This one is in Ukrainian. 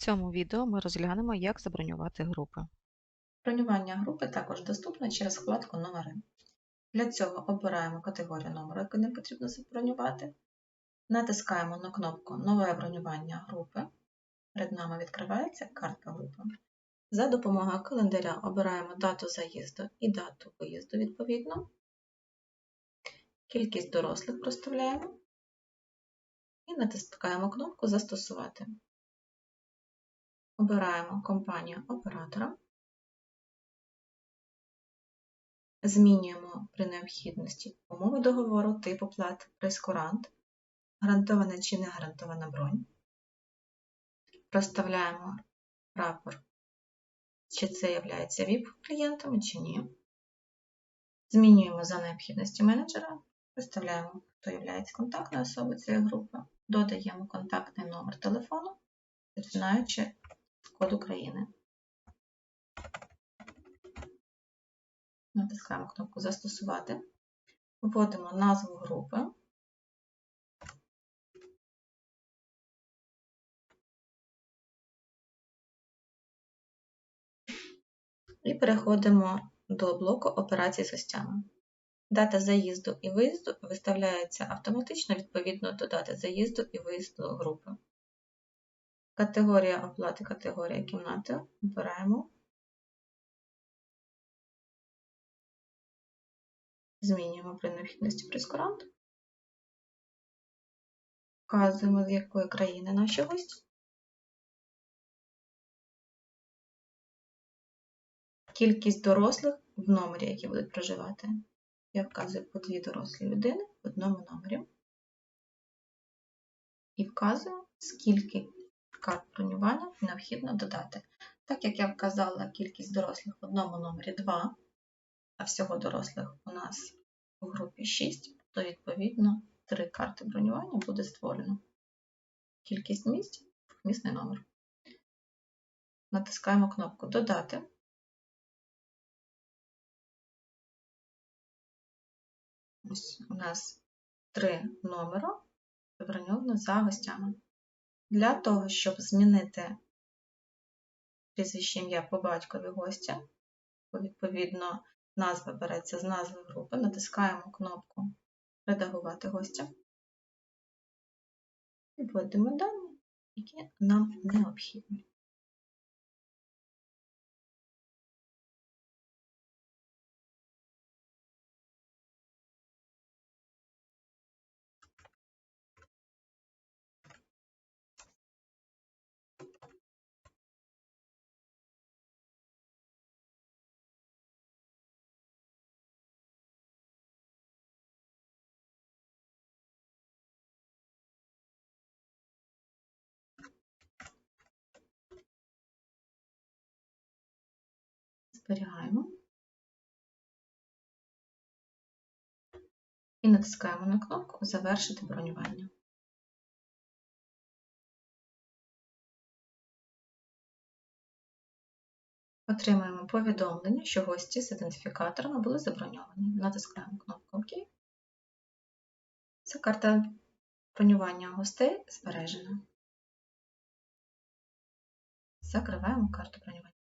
цьому відео ми розглянемо, як забронювати групи. Бронювання групи також доступне через вкладку Номери. Для цього обираємо категорію номеру, яку нам потрібно забронювати. Натискаємо на кнопку Нове бронювання групи. Перед нами відкривається картка групи. За допомогою календаря обираємо дату заїзду і дату виїзду відповідно. Кількість дорослих проставляємо і натискаємо кнопку Застосувати. Обираємо компанію оператора. Змінюємо при необхідності умови договору, типу плат, прескурант, гарантована чи не гарантована бронь. Проставляємо прапор, чи це є VIP клієнтами, чи ні. Змінюємо за необхідності менеджера, проставляємо, хто є контактною особою цієї групи, додаємо контактний номер телефону, починаючи код України. Натискаємо кнопку Застосувати, вводимо назву групи. І переходимо до блоку операцій з гостями. Дата заїзду і виїзду виставляється автоматично відповідно до дати заїзду і виїзду групи. Категорія оплати, категорія кімнати обираємо. Змінюємо при необхідності прескурант. Вказуємо, з якої країни наші гості. Кількість дорослих в номері, які будуть проживати. Я вказую по дві дорослі людини в одному номері. І вказую, скільки карт бронювання необхідно додати. Так як я вказала кількість дорослих в одному номері 2, а всього дорослих у нас у групі 6, то відповідно 3 карти бронювання буде створено. Кількість місць місний номер. Натискаємо кнопку Додати. Ось у нас три номера заброньовано за гостями. Для того, щоб змінити прізвище ім'я по батькові гостя, відповідно, назва береться з назви групи, натискаємо кнопку Редагувати гостя і вводимо дані, які нам необхідні. Зберігаємо і натискаємо на кнопку Завершити бронювання. Отримаємо повідомлення, що гості з ідентифікаторами були заброньовані. Натискаємо кнопку ОК. Ця карта бронювання гостей збережена. Закриваємо карту бронювання.